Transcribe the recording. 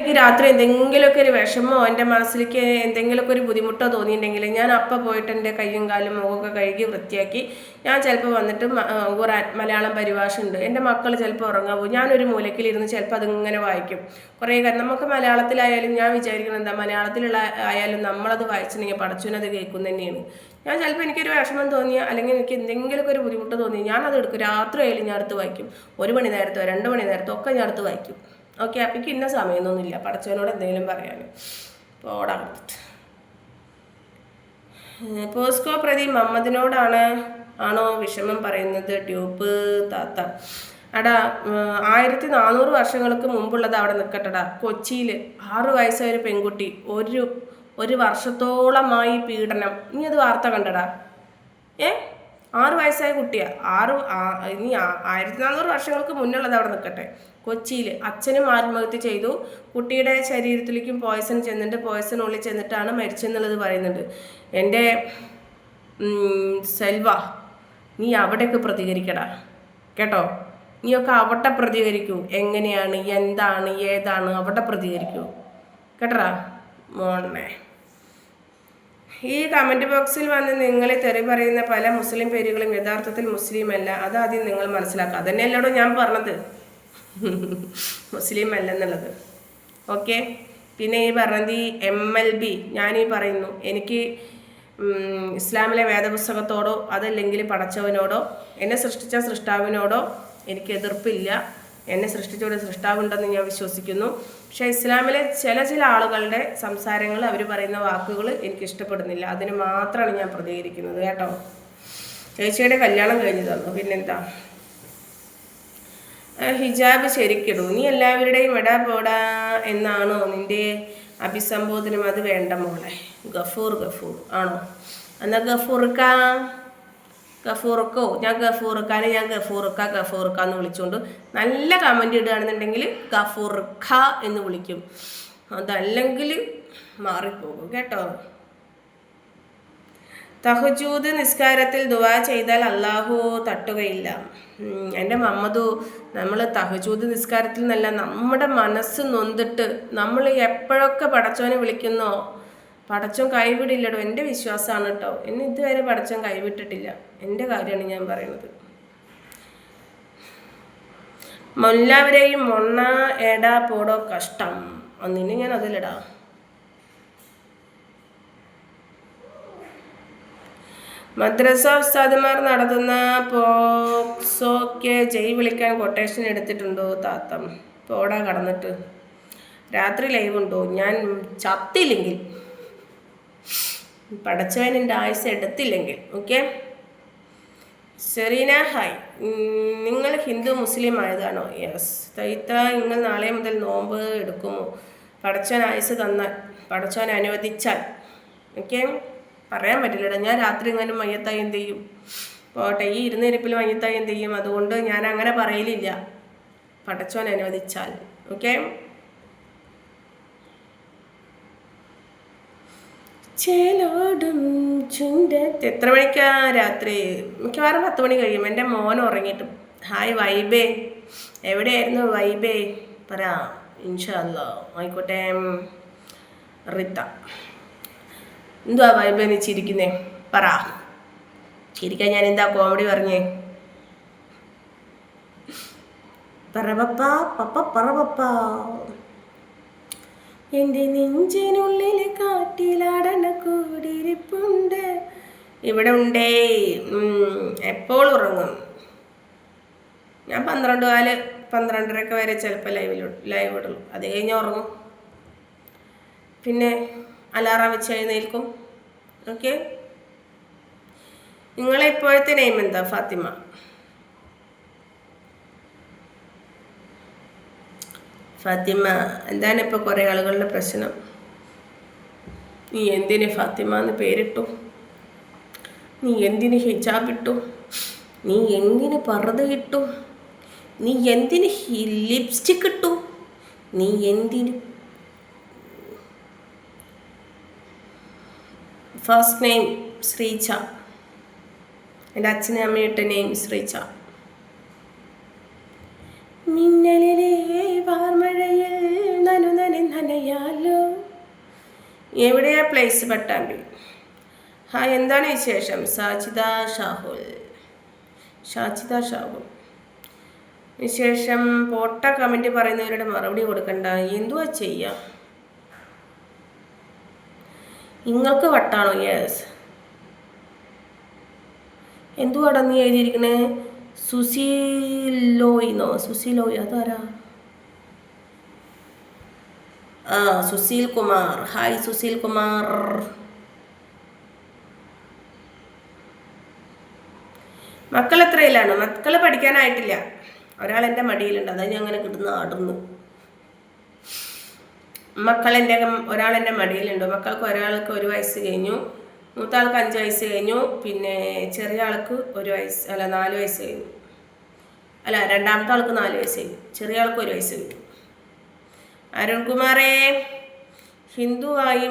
എനിക്ക് രാത്രി എന്തെങ്കിലുമൊക്കെ ഒരു വിഷമോ എന്റെ മനസ്സിലേക്ക് എന്തെങ്കിലുമൊക്കെ ഒരു ബുദ്ധിമുട്ടോ തോന്നിയിട്ടുണ്ടെങ്കിൽ ഞാൻ അപ്പം പോയിട്ട് എന്റെ കയ്യും കാലും മുഖമൊക്കെ കഴുകി വൃത്തിയാക്കി ഞാൻ ചിലപ്പോൾ വന്നിട്ട് കുറേ മലയാളം പരിഭാഷ ഉണ്ട് എന്റെ മക്കൾ ചിലപ്പോൾ ഉറങ്ങാൻ പോകും. ഞാനൊരു മൂലക്കിലിരുന്ന് ചിലപ്പോൾ അതിങ്ങനെ വായിക്കും. കുറേ കാര്യം നമുക്ക് മലയാളത്തിലായാലും ഞാൻ വിചാരിക്കുന്നത് എന്താ മലയാളത്തിലുള്ള ആയാലും നമ്മളത് വായിച്ചിട്ടുണ്ടെങ്കിൽ പടച്ചുവിനത് കേൾക്കും തന്നെയാണ്. ഞാൻ ചിലപ്പോൾ എനിക്കൊരു വിഷമം തോന്നിയ അല്ലെങ്കിൽ എനിക്ക് എന്തെങ്കിലുമൊക്കെ ഒരു ബുദ്ധിമുട്ട് തോന്നി ഞാനത് എടുക്കും. രാത്രി ആയാലും ഞാൻ അടുത്ത് വായിക്കും. ഒരു മണി നേരത്തോ രണ്ട് മണി നേരത്തോ ഒക്കെ ഞാൻ അടുത്ത് വായിക്കും. ഓക്കെ അപ്പം എനിക്ക് ഇന്ന സമയമൊന്നുമില്ല. പഠിച്ചവനോട് എന്തെങ്കിലും പറയാൻ ഓടാം പോസ്കോ പ്രതി മമ്മദിനോടാണ് ആണോ വിഷമം പറയുന്നത്? ട്യൂബ് താത്ത. അടാ ആയിരത്തി നാനൂറ് വർഷങ്ങൾക്ക് മുമ്പുള്ളത് അവിടെ നിൽക്കട്ടടാ കൊച്ചിയിൽ ആറു വയസ്സായ ഒരു പെൺകുട്ടി ഒരു ഒരു വർഷത്തോളമായി പീഡനം. നീ അത് വാർത്ത കണ്ടടാ. ഏ? ആറ് വയസ്സായ കുട്ടിയാ. ആറ് ഇനി ആയിരത്തി നാനൂറ് വർഷങ്ങൾക്ക് മുന്നുള്ളത് അവിടെ നിൽക്കട്ടെ കൊച്ചിയിൽ അച്ഛനും ആത്മഹത്യ ചെയ്തു. കുട്ടിയുടെ ശരീരത്തിലേക്കും പോയസൺ ചെന്നിട്ട് പോയസൺ ഉള്ളിൽ ചെന്നിട്ടാണ് മരിച്ചെന്നുള്ളത് പറയുന്നുണ്ട്. എന്റെ സെൽവ നീ അവിടെയൊക്കെ പ്രതികരിക്കടാ. കേട്ടോ? നീയൊക്കെ അവിടെ പ്രതികരിക്കൂ. എങ്ങനെയാണ് എന്താണ് ഏതാണ് അവിടെ പ്രതികരിക്കൂ. കേട്ടടാ? മോണേ ഈ കമന്റ് ബോക്സിൽ വന്ന് നിങ്ങളെ തെറി പറയുന്ന പല മുസ്ലിം പേരുകളും യഥാർത്ഥത്തിൽ മുസ്ലിം അല്ല അതാദ്യം നിങ്ങൾ മനസ്സിലാക്കുക. അതന്നെയല്ലോടോ ഞാൻ പറഞ്ഞത്? മുസ്ലിം അല്ലെന്നുള്ളത് ഓക്കെ പിന്നെ ഈ പറഞ്ഞത് ഈ എം എൽ ബി ഞാനീ പറയുന്നു. എനിക്ക് ഇസ്ലാമിലെ വേദപുസ്തകത്തോടോ അതല്ലെങ്കിൽ പടച്ചവനോടോ എന്നെ സൃഷ്ടിച്ച സൃഷ്ടാവിനോടോ എനിക്ക് എതിർപ്പില്ല. എന്നെ സൃഷ്ടിച്ചൊരു സൃഷ്ടാവുണ്ടെന്ന് ഞാൻ വിശ്വസിക്കുന്നു. പക്ഷേ ഇസ്ലാമിലെ ചില ചില ആളുകളുടെ സംസാരങ്ങൾ അവർ പറയുന്ന വാക്കുകൾ എനിക്ക് ഇഷ്ടപ്പെടുന്നില്ല. അതിന് മാത്രമാണ് ഞാൻ പ്രതികരിക്കുന്നത് കേട്ടോ. ചേച്ചിയുടെ കല്യാണം കഴിഞ്ഞു തന്നു പിന്നെന്താ ഹിജാബ് ശരിക്കിടൂ. നീ എല്ലാവരുടെയും എടാ പോടാ എന്നാണോ നിന്റെ അഭിസംബോധനം? അത് വേണ്ട മോളെ. ഗഫൂർ ഗഫൂർ. ആണോ? എന്നാ ഗഫൂർക്ക? ഗഫൂർക്കോ ഞാൻ ഗഫൂർക്കാനെ ഞാൻ ഗഫൂർക്ക ഗഫൂർക്ക എന്ന് വിളിച്ചുകൊണ്ട് നല്ല കമന്റ് ഇടുകയാണെന്നുണ്ടെങ്കിൽ ഗഫൂർഖ എന്ന് വിളിക്കും. അതല്ലെങ്കിൽ മാറിപ്പോകും കേട്ടോ. തഹജൂദ് നിസ്കാരത്തിൽ ദുവാ ചെയ്താൽ അള്ളാഹു തട്ടുകയില്ല. എന്റെ മമ്മദു നമ്മൾ തഹജൂദ് നിസ്കാരത്തിൽ നിന്നല്ല നമ്മുടെ മനസ്സ് നൊന്തിട്ട് നമ്മൾ എപ്പോഴൊക്കെ പടച്ചോനെ വിളിക്കുന്നോ പടച്ചോൻ കൈവിടില്ലടോ എന്റെ വിശ്വാസമാണ് കേട്ടോ എന്നെ ഇതുവരെ പടച്ചോൻ കൈവിട്ടിട്ടില്ല. എന്റെ കാര്യമാണ് ഞാൻ പറയുന്നത്. എല്ലാവരെയും മൊണ്ണ എടാ പോടോ കഷ്ടം. അന്നിന് ഞാൻ അതിലിടാം. മദ്രസ ഉസ്താദുമാർ നടത്തുന്ന പോക്സോക്ക് ജയ് വിളിക്കാൻ കൊട്ടേഷൻ എടുത്തിട്ടുണ്ടോ താത്തം? പോടാ കടന്നിട്ട്. രാത്രി ലൈവ് ഉണ്ടോ? ഞാൻ ചത്തില്ലെങ്കിൽ. പടച്ചവനിന്റെ ആയുസ് എടുത്തില്ലെങ്കിൽ ഓക്കെ സെറീന ഹായ് നിങ്ങൾ ഹിന്ദു മുസ്ലിം ആയതാണോ? യെസ് തൈത്ത നിങ്ങൾ നാളെ മുതൽ നോമ്പ് എടുക്കുമോ? പടച്ചവൻ ആയുസ് തന്നാൽ പടച്ചവൻ അനുവദിച്ചാൽ ഓക്കെ പറയാൻ പറ്റില്ലടാ. ഞാൻ രാത്രി എങ്ങാനും മയ്യത്തായി എന്ത് ചെയ്യും? പോട്ടെ ഈ ഇരുന്നിരിപ്പിൽ മയ്യത്തായി എന്ത് ചെയ്യും? അതുകൊണ്ട് ഞാൻ അങ്ങനെ പറയലില്ല. പടച്ചവൻ അനുവദിച്ചാൽ ഓക്കെ ചേലോടും ചുണ്ടത്ത്. എത്ര മണിക്കാ രാത്രി? മിക്കവാറും പത്ത് മണി കഴിയും. എന്റെ മോൻ ഉറങ്ങിയിട്ട്. ഹായ് വൈബേ. എവിടെയായിരുന്നു വൈബേ? പറ. ഇൻഷല്ലോ ആയിക്കോട്ടെ. റിത്ത. എന്തുവാ വൈബേ നീ ചിരിക്കുന്നേ? പറ. ചിരിക്കാൻ ഞാൻ എന്താ കോമഡി പറഞ്ഞേ? പറവപ്പ പപ്പ. പറവപ്പ എന്റെ നെഞ്ചിനുള്ളിൽ കാട്ടിലാടണ കൂടിയിരിപ്പുണ്ട് ഇവിടെ ഉണ്ടേ. എപ്പോൾ ഉറങ്ങും? ഞാൻ പന്ത്രണ്ട് കാൽ പന്ത്രണ്ടരയൊക്കെ വരെ ചിലപ്പോൾ ലൈവിൽ ലൈവ് ഇടുള്ളൂ. അത് കഴിഞ്ഞ് ഉറങ്ങും. പിന്നെ അലാറം വെച്ച് എഴുന്നേൽക്കും. ഓക്കെ? നിങ്ങളെ ഇപ്പോഴത്തെ നെയിം എന്താ ഫാത്തിമ? ഫാത്തിമ എന്താണ് ഇപ്പോൾ കുറേ ആളുകളുടെ പ്രശ്നം? നീ എന്തിന് ഫാത്തിമ എന്ന് പേരിട്ടു? നീ എന്തിന് ഹിജാബിട്ടു നീ എന്തിന് ഇട്ടു? നീ എന്തിന് ലിപ്സ്റ്റിക് ഇട്ടു? നീ എന്തിന് ഫസ്റ്റ് നെയിം ശ്രീച്ച എന്റെ അച്ഛനും അമ്മയുടെ നെയിം ശ്രീച്ച മിന്നലിലെ വാർമഴയിൽ നനു എവിടെയാ പ്ലേസ് പട്ടാമ്പി? ഹായ് എന്താണ് വിശേഷം? സാജിദ ഷാഹുൽ. ഷാജിദ ഷാഹുൽ. വിശേഷം പോട്ട കമന്റ് പറയുന്നവരുടെ മറുപടി കൊടുക്കണ്ട. എന്തുവാ ചെയ്യാം? നിങ്ങൾക്ക് വട്ടാണോ? യെസ് എന്തുവാടാ നീ എഴുതിയിരിക്കണേ? സുശീലോയിന്നോ സുസിലോയി അതാരാ? ആ സുശീൽ കുമാർ. ഹായ് സുശീൽ കുമാർ. മക്കൾ എത്രയിലാണ് മക്കൾ പഠിക്കാനായിട്ടില്ല. ഒരാൾ എന്റെ മടിയിലുണ്ട്. അതാ ഞാൻ അങ്ങനെ കിട്ടുന്ന ആടുന്നു. ഒരാൾ എന്റെ മടിയിലുണ്ട്. മക്കൾക്ക് ഒരാൾക്ക് ഒരു വയസ്സ് കഴിഞ്ഞു. മൂത്താൾക്ക് അഞ്ച് വയസ്സ് കഴിഞ്ഞു. പിന്നെ ചെറിയ ആൾക്ക് ഒരു വയസ്സ് അല്ല നാല് വയസ്സ് കഴിഞ്ഞു. അല്ല രണ്ടാമത്തെ ആൾക്ക് നാല് വയസ്സ് കഴിഞ്ഞു. ചെറിയ ആൾക്ക് ഒരു വയസ്സ് കഴിഞ്ഞു. അരുൺകുമാറേ ഹിന്ദുവായി